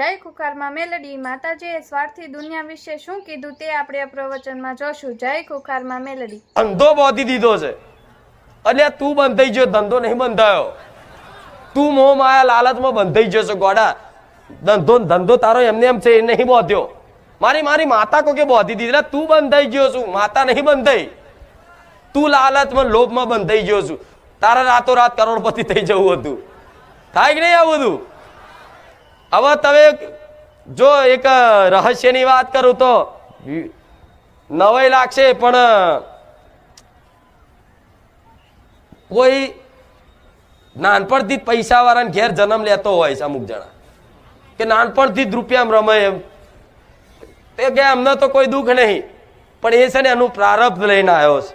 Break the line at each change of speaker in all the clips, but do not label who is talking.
જય ખુખારમાં મેલડી માતાજીએ સ્વાર્થી દુનિયા વિશે શું કીધું તે આપણે આ પ્રવચનમાં જોશું. જય ખુખારમાં મેલડી.
ધંધો બોધી દીધો છે. અલ્યા તું બંધાઈ ગયો, ધંધો નહીં બંધાયો. તું મોહ માયા લાલચમાં બંધાઈ ગયો છે, ગોડા. ધંધો ધંધો તારો એમને એમ છે, એ નહીં બોધ્યો. મારી મારી માતા કોકે બોધી દીધી? તું બંધાઈ ગયો છું, માતા નહીં બંધાઈ. તું લાલચમાં, લોભમાં બંધાઈ ગયો છું. તારા રાતો રાત કરોડપતિ થઈ જવું હતું. થાય કે નહીં આવું બધું? હવે તમે જો એક રહસ્યની વાત કરું તો નવાઈ લાગશે, પણ, કોઈ નાનપણથી જ પૈસાવાળાને ઘેર જન્મ લેતો હોય છે અમુક જણા. કે નાનપણથી જ રૂપિયામાં રમે એમ. તે કે અમને તો કોઈ દુઃખ નહીં, પણ એ છે ને એનું પ્રારબ્ધ લઈને આવ્યો છે.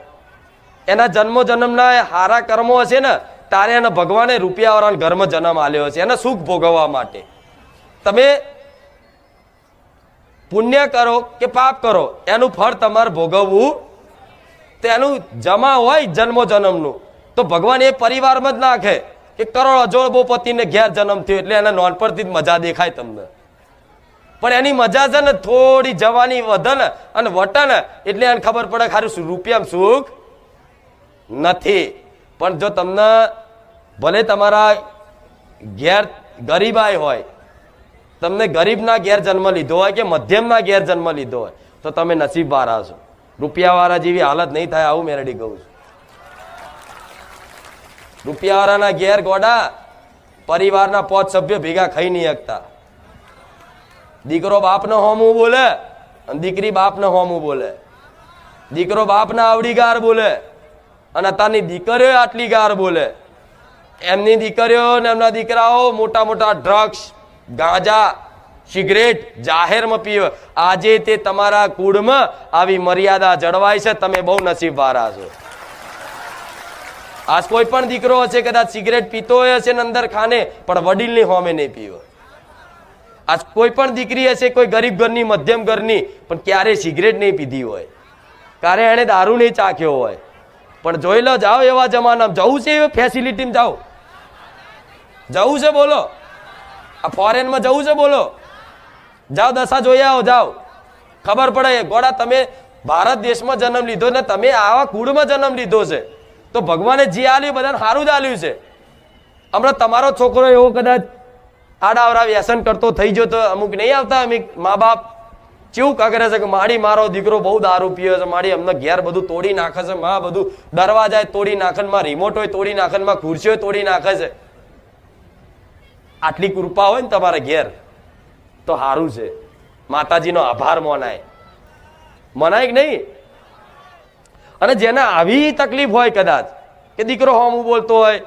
એના જન્મો જન્મના હારા કર્મો હશે ને, તારે એને ભગવાને રૂપિયાવાળાના ઘરમાં જન્મ આલ્યો છે, એને સુખ ભોગવવા માટે. તમે પુણ્ય કરો કે પાપ કરો, એનું ફળ તમારે ભોગવવું તો એનું જમા હોય જન્મો જન્મનું તો ભગવાન એ પરિવારમાં જ નાખે કે કરોડ અજોડબોપતિને ઘેર જન્મ થયો એટલે એના નોનપણથી જ મજા દેખાય તમને. પણ એની મજા છે ને થોડી જવાની વધન અને વટન એટલે એને ખબર પડે ખારું રૂપિયામાં સુખ નથી. પણ જો તમને ભલે તમારા ઘેર ગરીબાઈ હોય તમને ગરીબના ઘેર જન્મ લીધો હોય કે મધ્યમના ઘેર જન્મ લીધો હોય, તો તમે નસીબવાળા છો. રૂપિયાવાળા જેવી હાલત નહીં થાય આવું મેરડી કહું છું. રૂપિયાવાળાના ઘેર ગોડા પરિવારના પાંચ સભ્યો ભેગા ખાઈ નહીં શકતા. દીકરો બાપનો હોમું બોલે અને દીકરી બાપનો હોમું બોલે. દીકરો બાપના આવડી ગાર બોલે અને અત્યારની દીકરીઓ આટલી ગાર બોલે. એમની દીકરીઓ ને એમના દીકરાઓ મોટા મોટા ડ્રગ્સ ગાંજા, સિગરેટ, જાહેરમાં પીવે. આજે તે તમારા કુળમાં આવી મર્યાદા જળવાય છે, તમે બહુ નસીબવાળા છો. આજ કોઈ પણ દીકરો હશે, કદાચ સિગરેટ પીતો હશે ને અંદર ખાને, પણ વડીલની હોમે નહીં પીવો. આજ કોઈ પણ દીકરી હશે, કોઈ ગરીબ ઘરની, મધ્યમ ઘરની, પણ ક્યારે સિગરેટ નહીં પીધી હોય. ક્યારે એણે દારૂ નહીં ચાખ્યો હોય. પણ જોઈ લો, જાઓ એવા જમાનામાં. જવું છે એ ફેસિલિટીમાં જાઓ. જવું છે, બોલો. આ ફોરેનમાં જવું છે બોલો. જાઓ દશા જોઈ આવો, જાઓ. ખબર પડે ગોડા તમે ભારત દેશમાં જન્મ લીધો ને તમે આવા કુળમાં જન્મ લીધો છે. તો ભગવાને જે આલ્યું બધાને સારું જ આલ્યું છે. હમણાં તમારો છોકરો એવો કદાચ આડાવડા વ્યસન કરતો, થઈ ગયો તો અમુક નહીં આવતા અમુક મા બાપ કેવું કાગરે છે કે માડી મારો દીકરો બહુ દારૂ પીવે છે, માડી અમને ઘેર બધું તોડી નાખે છે, માં બધું દરવાજા તોડી નાખે માં રિમોટ હોય તોડી નાખે માં ખુરશીઓ તોડી નાખે છે. આટલી કૃપા હોય ને તમારા ઘેર, તો સારું છે. માતાજીનો આભાર મનાય. મનાય કે નહીં? અને જેને આવી તકલીફ હોય કદાચ, કે દીકરો હોમું બોલતો હોય,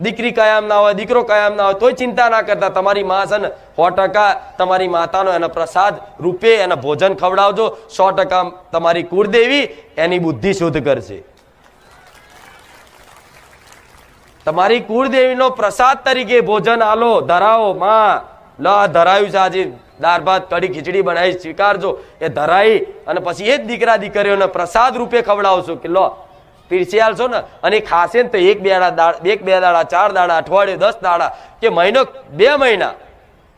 દીકરી કયામ ના હોય, દીકરો કયામ ના હોય, તોય ચિંતા ના કરતા. તમારી મા છે ને, સો ટકા તમારી માતાનો એનો પ્રસાદ રૂપે એને ભોજન ખવડાવજો. સો ટકા તમારી કુળદેવી એની બુદ્ધિ શુદ્ધ કરશે. તમારી કુળદેવીનો પ્રસાદ તરીકે ભોજન આલો, ધરાવો, માં. લ, ધરાયું છે આજે. દાળ, ભાત, કઢી, ખીચડી બનાવી, સ્વીકારજો. એ ધરાઈ અને પછી એ જ દીકરા, દીકરીઓને પ્રસાદ રૂપે ખવડાવશો કે લો. પીરસી આલશો ને. અને ખાસે ને તો એક, બે દાડા એક, બે દાડા, ચાર દાડા, અઠવાડિયે, દસ દાડા કે મહિનો, બે મહિના.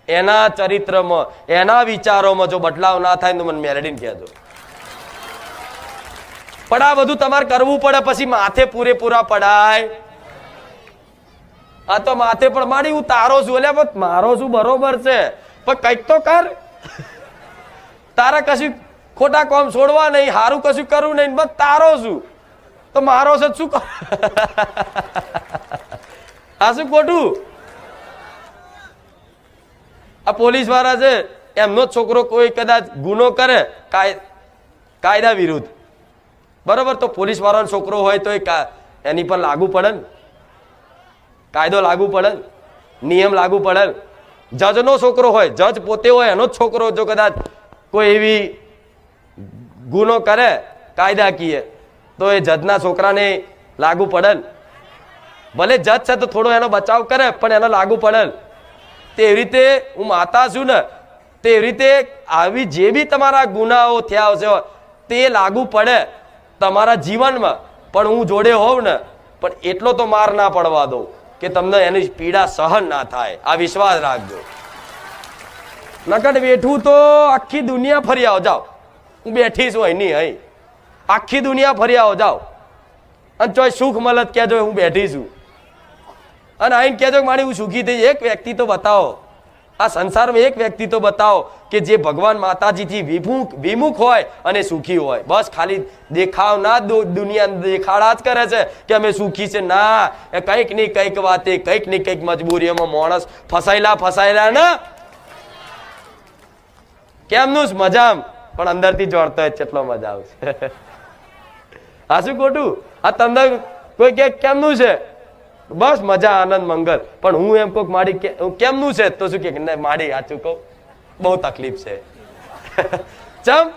એના ચરિત્રમાં, એના વિચારોમાં જો બદલાવ ના થાય તો મને મેરેડીને કહેજો. પણ આ બધું તમારે કરવું પડે, પછી માથે પૂરેપૂરા પડાય. આ તો માથે પણ માડી હું તારો છું. એટલે મારો છું બરોબર છે. પણ કંઈક તો કર. તારા કશું ખોટા કોમ છોડવા નહીં સારું કશું કરવું નહીં, બસ તારો છું. તો મારો છે શું આ શું ખોટું? આ પોલીસવાળા છે, એમનો છોકરો કોઈ કદાચ ગુનો કરે, કાય- કાયદા વિરુદ્ધ. બરોબર, તો પોલીસ વાળાનો છોકરો હોય તો એ એની પર લાગુ પડે ને. કાયદો લાગુ પડે, નિયમ લાગુ પડે. જજનો છોકરો હોય, જજ પોતે હોય, એનો જ છોકરો જો કદાચ કોઈ એવી ગુનો કરે, કાયદાકીય, તો એ જજના છોકરાને લાગુ પડે. ભલે જજ છે તો થોડો એનો બચાવ કરે, પણ એનો લાગુ પડે. તે રીતે હું માતા છું ને તેવી રીતે આવી જે બી તમારા ગુનાઓ થયા હશે, તે લાગુ પડે તમારા જીવનમાં. પણ હું જોડે હોઉં ને, પણ એટલો તો માર ના પડવા દઉં. કે તમને એની પીડા સહન ના થાય. આ વિશ્વાસ રાખજો. નકર બેઠું તો આખી દુનિયા ફરી આવો, જાઓ. હું બેઠી છું અહીંની અહીં. આખી દુનિયા ફરી આવો, જાઓ. અને ચોય સુખ મલત કહેજો હું બેઠી છું. અને અહીં કહેજો કે મારી હું સુખી થઈ, એક વ્યક્તિ તો બતાવો. આ સંસારમાં એક વ્યક્તિ તો બતાવો કે જે ભગવાન માતાજીથી વિમુખ વિમુખ હોય અને સુખી હોય. બસ ખાલી દેખાવ ના દુનિયા દેખાડા જ કરે છે કે અમે સુખી છે. ના, એ કંઈકની કંઈક વાતે, કંઈકની કંઈક મજબૂરીઓમાં માણસ ફસાયેલા ફસાયેલા ના કેમનું છે મજામ? પણ અંદરથી જોડતો હોય એટલો મજા આવશે. હા શું ખોટું? આ તમને કોઈ કે, કેમનું છે? બસ મજા, આનંદ, મંગલ. પણ હું એમ કહું મારી કેમનું છે? તો શું કે મારી આ ચૂકવ બહુ તકલીફ છે. ચમ,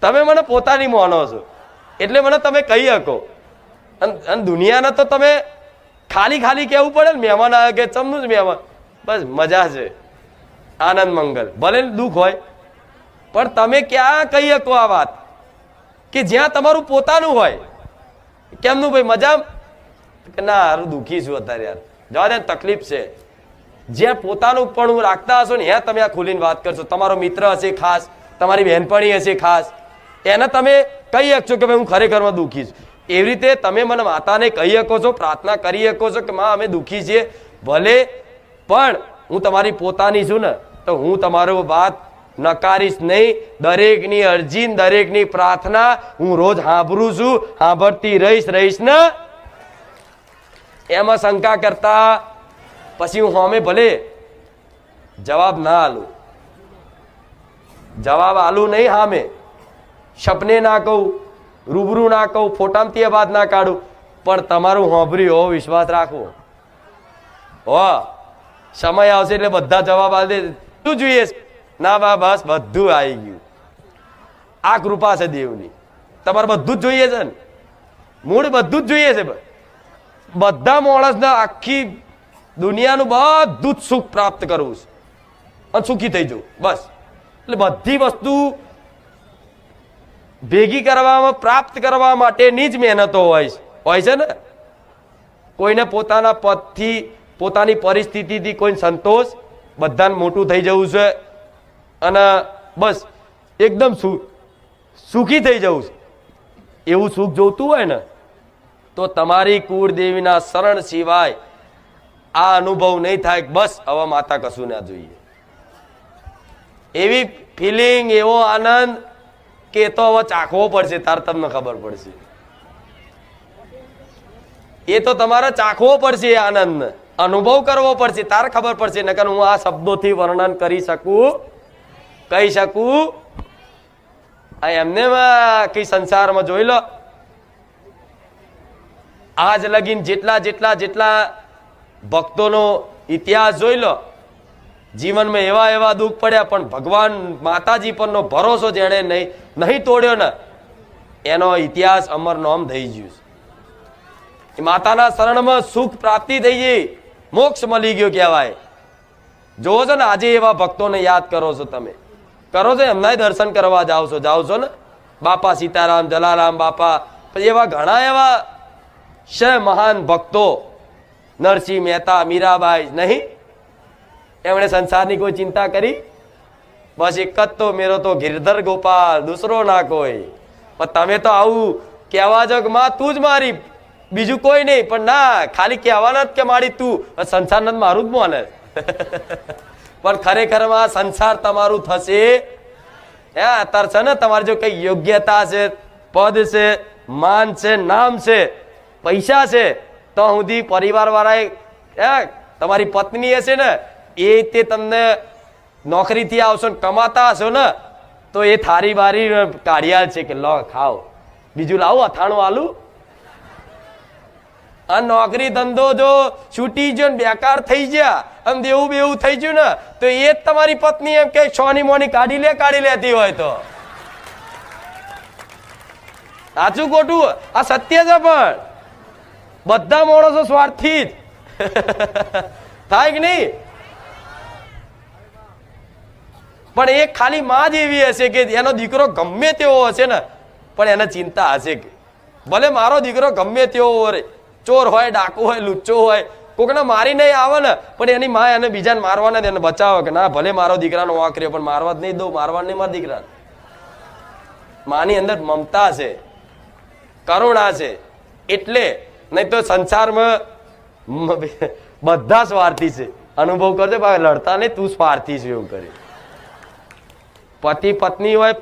તમે મને પોતાની માનો છો. એટલે મને તમે કહી શકો. અને દુનિયાના તો તમે ખાલી ખાલી કહેવું પડે ને, મહેમાન આવે કે ચમનું જ મહેમાન. બસ મજા છે. આનંદ, મંગલ. ભલે દુઃખ હોય. પણ તમે ક્યાં કહી શકો આ વાત? કે જ્યાં તમારું પોતાનું હોય. કેમનું? ભાઈ, મજા કે ના, હારું, દુઃખી છું અત્યારે યાર. જવા દે તકલીફ છે. જ્યાં પોતાનું પણ હું રાખતા હશો ને ત્યાં તમે આ ખુલીને વાત કરશો. તમારો મિત્ર હશે ખાસ, તમારી બહેનપણી હશે ખાસ. એને તમે કહી શકશો કે ભાઈ, હું ખરેખરમાં દુઃખી છું. એવી રીતે તમે મને માતાને કહી શકો છો, પ્રાર્થના કરી શકો છો કે, માં, અમે દુઃખી છીએ. ભલે, પણ હું તમારી પોતાની છું ને, તો હું તમારો વાત નકારીશ નહીં. દરેકની અરજી દરેકની પ્રાર્થના હું રોજ સાંભળું છું. સાંભળતી રહીશ રહીશ ને એમાં શંકા કરતા પછી હું હોમે ભલે જવાબ ના આલું. જવાબ આલું નહીં હામે. સપને ના કહું, રૂબરૂ ના કહું ફોટામતી એ વાત ના કાઢું. પણ તમારું હોંભર્યું હો, વિશ્વાસ રાખવો હો, સમય આવશે એટલે બધા જવાબ આલે શું જોઈએ? ના બા, બસ બધું આવી ગયું. આ કૃપા છે દેવની. તમારે બધું જ જોઈએ છે ને? મૂળ બધું જ જોઈએ છે. ભાઈ બધા માણસને આખી દુનિયાનું બધું જ સુખ પ્રાપ્ત કરવું છે. અને સુખી થઈ જવું. બસ. એટલે બધી વસ્તુ ભેગી કરવામાં, પ્રાપ્ત કરવા માટેની જ મહેનતો હોય છે. હોય છે ને? કોઈને પોતાના પદથી, પોતાની પરિસ્થિતિથી કોઈ સંતોષ, બધાને મોટું થઈ જવું છે. અને બસ, એકદમ સુખી થઈ જવું છે. એવું સુખ જોતું હોય ને તો તમારી કુળદેવીના શરણ સિવાય આ અનુભવ નહીં થાય બસ હવે માતા કશું ના જોઈએ. એવી ફિલિંગ એવો આનંદ કે તો હવે ચાખવો પડશે, તાર તમને ખબર પડશે. એ તો તમારે ચાખવો પડશે એ આનંદ અનુભવ કરવો પડશે, તાર ખબર પડશે, નકર હું આ શબ્દોથી વર્ણન કરી શકું, કહી શકું. એમને કઈ સંસારમાં જોઈ લો આજ લગીન જેટલા જેટલા જેટલા ભક્તોનો ઇતિહાસ જોઈ લો. જીવનમાં એવા એવા દુઃખ પડ્યા, પણ ભગવાન માતાજી પરનો ભરોસો જેણે નહીં નહીં તોડ્યો ને, એનો ઇતિહાસ અમર નોમ થઈ ગયું એ માતાના શરણમાં સુખ પ્રાપ્તિ થઈ ગઈ, મોક્ષ મળી ગયો કહેવાય. જોવો છો ને, આજે એવા ભક્તોને યાદ કરો છો તમે. કરો છો એમના દર્શન કરવા જાઓ છો જાઓ છો ને? બાપા સીતારામ, જલારામ બાપા એવા ઘણા એવા છે મહાન ભક્તો નરસિંહ મહેતા, મીરાબાઈ, નહીં? એમણે સંસારની કોઈ ચિંતા કરી? બસ એક જ તો મેરો તો ગિરધર ગોપાલ, દૂસરો ના કોઈ. પણ તમે તો આવું કહેવા જો માં, તું જ મારી, બીજું કોઈ નહીં. પણ ના, ખાલી કહેવાના જ કે મારી તું. સંસાર મારું જ મોને. પણ ખરેખરમાં સંસાર તમારું થશે. હે, અત્યારે છે ને તમારી જો કઈ યોગ્યતા છે, પદ છે, માન છે, નામ છે પૈસા છે, તો સુધી પરિવાર વાળાએ હે, તમારી પત્ની હશે ને, એ તે તમને નોકરીથી આવશો ને કમાતા હશો ને, તો એ થારી બારી કાઢ્યા છે કે લો, ખાઓ. બીજું લાવો અથાણું આલું. આ નોકરી ધંધો જો છૂટી ગયો ને, બેકાર થઈ ગયા, આમ દેવું બેવું થઈ ગયું ને, તો એ જ તમારી પત્ની એમ કે છોની મોની કાઢી લે, કાઢી લેતી હોય તો. સાચું ખોટું? આ સત્ય છે પણ. બધા માણસો સ્વાર્થી જ. થાય કે નહીં? પણ એ ખાલી માં જ એવી હશે કે એનો દીકરો ગમે તેવો હશે ને, પણ એને ચિંતા હશે કે. ભલે મારો દીકરો ગમે તેવો હોય, ચોર હોય, ડાકુ હોય, લુચ્ચો હોય, કોકને મારી નહીં આવે ને, પણ એની માં એને બીજાને મારવા નથી એને બચાવે કે ના, ભલે મારો દીકરાનો વાંક રહ્યો, પણ મારવા જ નહીં દઉં, મારવા નહીં મારા દીકરા માની અંદર મમતા છે, કરુણા છે, એટલે નહીં તો સંસારમાં બધા સ્વાર્થી છે. અનુભવ કરજો લડતા નહીં, તું સ્વાર્થી છે એવું કરી. પતિ પત્ની હોય